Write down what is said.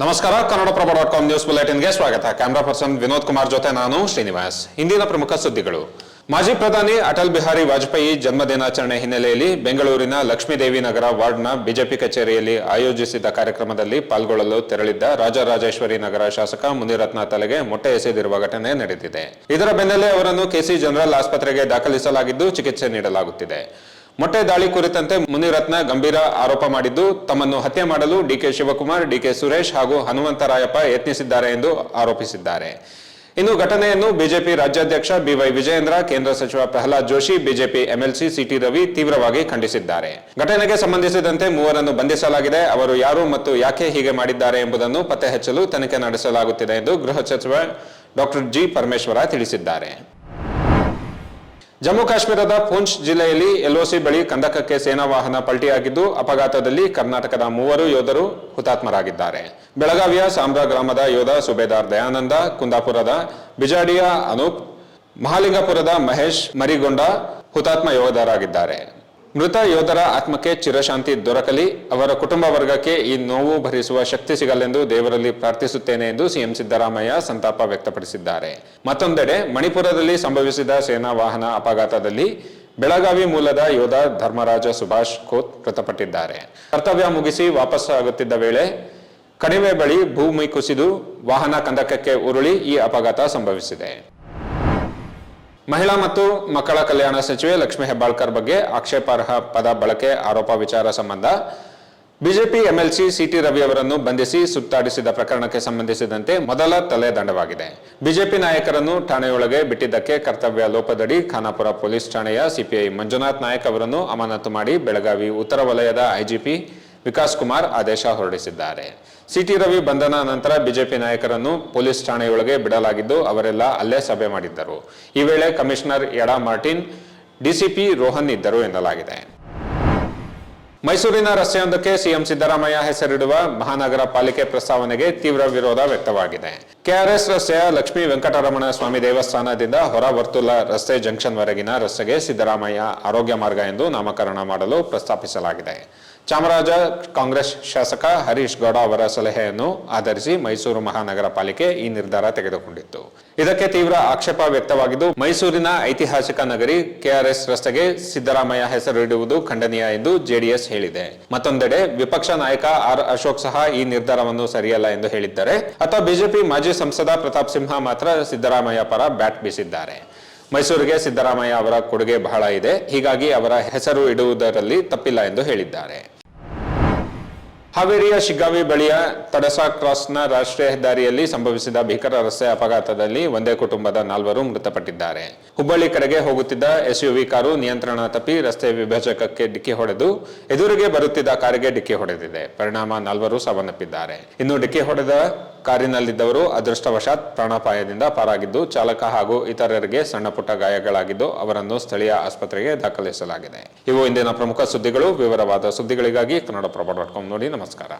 ನಮಸ್ಕಾರ Kannadaprabha dot com news ಬುಲೆಟಿನ್ಗೆ ಸ್ವಾಗತ. ಕ್ಯಾಮರಾ ಪರ್ಸನ್ ವಿನೋದ್ ಕುಮಾರ್ ಜೊತೆ ನಾನು ಶ್ರೀನಿವಾಸ್. ಇಂದಿನ ಪ್ರಮುಖ ಸುದ್ದಿಗಳು. ಮಾಜಿ ಪ್ರಧಾನಿ ಅಟಲ್ ಬಿಹಾರಿ ವಾಜಪೇಯಿ ಜನ್ಮದಿನಾಚರಣೆ ಹಿನ್ನೆಲೆಯಲ್ಲಿ ಬೆಂಗಳೂರಿನ ಲಕ್ಷ್ಮೀದೇವಿ ನಗರ ವಾರ್ಡ್ನ ಬಿಜೆಪಿ ಕಚೇರಿಯಲ್ಲಿ ಆಯೋಜಿಸಿದ್ದ ಕಾರ್ಯಕ್ರಮದಲ್ಲಿ ಪಾಲ್ಗೊಳ್ಳಲು ತೆರಳಿದ್ದ ರಾಜರಾಜೇಶ್ವರಿ ನಗರ ಶಾಸಕ ಮುನಿರತ್ನ ತಲೆಗೆ ಮೊಟ್ಟೆ ಎಸೆದಿರುವ ಘಟನೆ ನಡೆದಿದೆ. ಇದರ ಬೆನ್ನಲ್ಲೇ ಅವರನ್ನು ಕೆಸಿ ಜನರಲ್ ಆಸ್ಪತ್ರೆಗೆ ದಾಖಲಿಸಲಾಗಿದ್ದು ಚಿಕಿತ್ಸೆ ನೀಡಲಾಗುತ್ತಿದೆ. ಮೊಟ್ಟೆ ದಾಳಿ ಕುರಿತಂತೆ ಮುನಿರತ್ನ ಗಂಭೀರ ಆರೋಪ ಮಾಡಿದ್ದು, ತಮ್ಮನ್ನು ಹತ್ಯೆ ಮಾಡಲು ಡಿಕೆ ಶಿವಕುಮಾರ್ ಡಿಕೆ ಸುರೇಶ್ ಹಾಗೂ ಹನುಮಂತರಾಯಪ್ಪ ಯತ್ನಿಸಿದ್ದಾರೆ ಎಂದು ಆರೋಪಿಸಿದ್ದಾರೆ. ಇನ್ನು ಘಟನೆಯನ್ನು ಬಿಜೆಪಿ ರಾಜ್ಯಾಧ್ಯಕ್ಷ ಬಿವೈ ವಿಜಯೇಂದ್ರ, ಕೇಂದ್ರ ಸಚಿವ Pralhad Joshi, BJP MLC CT Ravi ತೀವ್ರವಾಗಿ ಖಂಡಿಸಿದ್ದಾರೆ. ಘಟನೆಗೆ ಸಂಬಂಧಿಸಿದಂತೆ ಮೂವರನ್ನು ಬಂಧಿಸಲಾಗಿದೆ. ಅವರು ಯಾರು ಮತ್ತು ಯಾಕೆ ಹೀಗೆ ಮಾಡಿದ್ದಾರೆ ಎಂಬುದನ್ನು ಪತ್ತೆ ಹಚ್ಚಲು ತನಿಖೆ ನಡೆಸಲಾಗುತ್ತಿದೆ ಎಂದು ಗೃಹ ಸಚಿವ ಡಾಕ್ಟರ್ ಜಿ ಪರಮೇಶ್ವರ ತಿಳಿಸಿದ್ದಾರೆ. ಜಮ್ಮು ಕಾಶ್ಮೀರದ ಪೂಂಚ್ ಜಿಲ್ಲೆಯಲ್ಲಿ ಎಲ್ಒಸಿ ಬಳಿ ಕಂದಕಕ್ಕೆ ಸೇನಾ ವಾಹನ ಪಲ್ಟಿಯಾಗಿದ್ದು, ಅಪಘಾತದಲ್ಲಿ ಕರ್ನಾಟಕದ ಮೂವರು ಯೋಧರು ಹುತಾತ್ಮರಾಗಿದ್ದಾರೆ. ಬೆಳಗಾವಿಯ ಸಾಂಬ್ರಾ ಗ್ರಾಮದ ಯೋಧ ಸುಬೇದಾರ್ ದಯಾನಂದ, ಕುಂದಾಪುರದ ಬಿಜಾಡಿಯ ಅನೂಪ್, ಮಹಾಲಿಂಗಪುರದ ಮಹೇಶ್ ಮರಿಗೊಂಡ ಹುತಾತ್ಮ ಯೋಧರಾಗಿದ್ದಾರೆ. ಮೃತ ಯೋಧರ ಆತ್ಮಕ್ಕೆ ಚಿರಶಾಂತಿ ದೊರಕಲಿ, ಅವರ ಕುಟುಂಬ ವರ್ಗಕ್ಕೆ ಈ ನೋವು ಭರಿಸುವ ಶಕ್ತಿ ಸಿಗಲೆಂದು ದೇವರಲ್ಲಿ ಪ್ರಾರ್ಥಿಸುತ್ತೇನೆ ಎಂದು ಸಿಎಂ ಸಿದ್ದರಾಮಯ್ಯ ಸಂತಾಪ ವ್ಯಕ್ತಪಡಿಸಿದ್ದಾರೆ. ಮತ್ತೊಂದೆಡೆ, ಮಣಿಪುರದಲ್ಲಿ ಸಂಭವಿಸಿದ ಸೇನಾ ವಾಹನ ಅಪಘಾತದಲ್ಲಿ ಬೆಳಗಾವಿ ಮೂಲದ ಯೋಧ ಧರ್ಮರಾಜ ಸುಭಾಷ್ ಖೋತ್ ಮೃತಪಟ್ಟಿದ್ದಾರೆ. ಕರ್ತವ್ಯ ಮುಗಿಸಿ ವಾಪಸ್ ಆಗುತ್ತಿದ್ದ ವೇಳೆ ಕಣಿವೆ ಬಳಿ ಭೂಮಿ ಕುಸಿದು ವಾಹನ ಕಂದಕಕ್ಕೆ ಉರುಳಿ ಈ ಅಪಘಾತ ಸಂಭವಿಸಿದೆ. ಮಹಿಳಾ ಮತ್ತು ಮಕ್ಕಳ ಕಲ್ಯಾಣ ಸಚಿವೆ ಲಕ್ಷ್ಮೀ ಹೆಬ್ಬಾಳ್ಕರ್ ಬಗ್ಗೆ ಆಕ್ಷೇಪಾರ್ಹ ಪದ ಬಳಕೆ ಆರೋಪ ವಿಚಾರ ಸಂಬಂಧ ಬಿಜೆಪಿ ಎಂಎಲ್ಸಿ ಸಿಟಿ ರವಿ ಅವರನ್ನು ಬಂಧಿಸಿ ಸುತ್ತಾಡಿಸಿದ ಪ್ರಕರಣಕ್ಕೆ ಸಂಬಂಧಿಸಿದಂತೆ ಮೊದಲ ತಲೆದಂಡವಾಗಿದೆ. ಬಿಜೆಪಿ ನಾಯಕರನ್ನು ಠಾಣೆಯೊಳಗೆ ಬಿಟ್ಟಿದ್ದಕ್ಕೆ ಕರ್ತವ್ಯ ಲೋಪದಡಿ ಖಾನಾಪುರ ಪೊಲೀಸ್ ಠಾಣೆಯ ಸಿಪಿಐ ಮಂಜುನಾಥ್ ನಾಯಕ್ ಅವರನ್ನು ಅಮಾನತು ಮಾಡಿ ಬೆಳಗಾವಿ ಉತ್ತರ ವಲಯದ ಐಜಿಪಿ ವಿಕಾಸ್ ಕುಮಾರ್ ಆದೇಶ ಹೊರಡಿಸಿದ್ದಾರೆ. ಸಿಟಿ ರವಿ ಬಂಧನ ನಂತರ ಬಿಜೆಪಿ ನಾಯಕರನ್ನು ಪೊಲೀಸ್ ಠಾಣೆಯೊಳಗೆ ಬಿಡಲಾಗಿದ್ದು ಅವರೆಲ್ಲ ಅಲ್ಲೇ ಸಭೆ ಮಾಡಿದ್ದರು. ಈ ವೇಳೆ commissioner Eda Martin, DCP Rohan ಇದ್ದರು ಎನ್ನಲಾಗಿದೆ. ಮೈಸೂರಿನ ರಸ್ತೆಯೊಂದಕ್ಕೆ ಸಿಎಂ ಸಿದ್ದರಾಮಯ್ಯ ಹೆಸರಿಡುವ ಮಹಾನಗರ ಪಾಲಿಕೆ ಪ್ರಸ್ತಾವನೆಗೆ ತೀವ್ರ ವಿರೋಧ ವ್ಯಕ್ತವಾಗಿದೆ. ಕೆಆರ್ಎಸ್ ರಸ್ತೆಯ ಲಕ್ಷ್ಮೀ ವೆಂಕಟರಮಣ ಸ್ವಾಮಿ ದೇವಸ್ಥಾನದಿಂದ ಹೊರ ವರ್ತುಲ ರಸ್ತೆ ಜಂಕ್ಷನ್ ವರೆಗಿನ ರಸ್ತೆಗೆ ಸಿದ್ದರಾಮಯ್ಯ ಆರೋಗ್ಯ ಮಾರ್ಗ ಎಂದು ನಾಮಕರಣ ಮಾಡಲು ಪ್ರಸ್ತಾಪಿಸಲಾಗಿದೆ. ಚಾಮರಾಜ ಕಾಂಗ್ರೆಸ್ ಶಾಸಕ ಹರೀಶ್ ಗೌಡ ಅವರ ಸಲಹೆಯನ್ನು ಆಧರಿಸಿ ಮೈಸೂರು ಮಹಾನಗರ ಪಾಲಿಕೆ ಈ ನಿರ್ಧಾರ ತೆಗೆದುಕೊಂಡಿತ್ತು. ಇದಕ್ಕೆ ತೀವ್ರ ಆಕ್ಷೇಪ ವ್ಯಕ್ತವಾಗಿದ್ದು, ಮೈಸೂರಿನ ಐತಿಹಾಸಿಕ ನಗರಿ ಕೆಆರ್ಎಸ್ ರಸ್ತೆಗೆ ಸಿದ್ದರಾಮಯ್ಯ ಹೆಸರಿಡುವುದು ಖಂಡನೀಯ ಎಂದು ಜೆಡಿಎಸ್ ಹೇಳಿದೆ. ಮತ್ತೊಂದೆಡೆ ವಿಪಕ್ಷ ನಾಯಕ ಆರ್ ಅಶೋಕ್ ಸಹ ಈ ನಿರ್ಧಾರವನ್ನು ಸರಿಯಲ್ಲ ಎಂದು ಹೇಳಿದ್ದಾರೆ. ಅಥವಾ ಬಿಜೆಪಿ ಮಾಜಿ ಸಂಸದ ಪ್ರತಾಪ್ ಸಿಂಹ ಮಾತ್ರ ಸಿದ್ದರಾಮಯ್ಯ ಪರ ಬ್ಯಾಟ್ ಬೀಸಿದ್ದಾರೆ. ಮೈಸೂರಿಗೆ ಸಿದ್ದರಾಮಯ್ಯ ಅವರ ಕೊಡುಗೆ ಬಹಳ ಇದೆ. ಹೀಗಾಗಿ ಅವರ ಹೆಸರು ಇಡುವುದರಲ್ಲಿ ತಪ್ಪಿಲ್ಲ ಎಂದು ಹೇಳಿದ್ದಾರೆ. ಹಾವೇರಿಯ ಶಿಗ್ಗಾವಿ ಬಳಿಯ ತಡಸಾ ಕ್ರಾಸ್ನ ರಾಷ್ಟ್ರೀಯ ಹೆದ್ದಾರಿಯಲ್ಲಿ ಸಂಭವಿಸಿದ ಭೀಕರ ರಸ್ತೆ ಅಪಘಾತದಲ್ಲಿ ಒಂದೇ ಕುಟುಂಬದ ನಾಲ್ವರು ಮೃತಪಟ್ಟಿದ್ದಾರೆ. ಹುಬ್ಬಳ್ಳಿ ಕಡೆಗೆ ಹೋಗುತ್ತಿದ್ದ ಎಸ್ಯುವಿ ಕಾರು ನಿಯಂತ್ರಣ ತಪ್ಪಿ ರಸ್ತೆ ವಿಭಜಕಕ್ಕೆ ಡಿಕ್ಕಿ ಹೊಡೆದು ಎದುರಿಗೆ ಬರುತ್ತಿದ್ದ ಕಾರಿಗೆ ಡಿಕ್ಕಿ ಹೊಡೆದಿದೆ. ಪರಿಣಾಮ ನಾಲ್ವರು ಸಾವನ್ನಪ್ಪಿದ್ದಾರೆ. ಇನ್ನು ಡಿಕ್ಕಿ ಹೊಡೆದ ಕಾರಿನಲ್ಲಿದ್ದವರು ಅದೃಷ್ಟವಶಾತ್ ಪ್ರಾಣಾಪಾಯದಿಂದ ಪಾರಾಗಿದ್ದು, ಚಾಲಕ ಹಾಗೂ ಇತರರಿಗೆ ಸಣ್ಣ ಪುಟ್ಟ ಗಾಯಗಳಾಗಿದ್ದು, ಅವರನ್ನು ಸ್ಥಳೀಯ ಆಸ್ಪತ್ರೆಗೆ ದಾಖಲಿಸಲಾಗಿದೆ. ಇವು ಇಂದಿನ ಪ್ರಮುಖ ಸುದ್ದಿಗಳು. ವಿವರವಾದ ಸುದ್ದಿಗಳಿಗಾಗಿ ಕನ್ನಡಪ್ರಭ ಡಾಟ್ ನೋಡಿ ನಮಸ್ಕಾರ.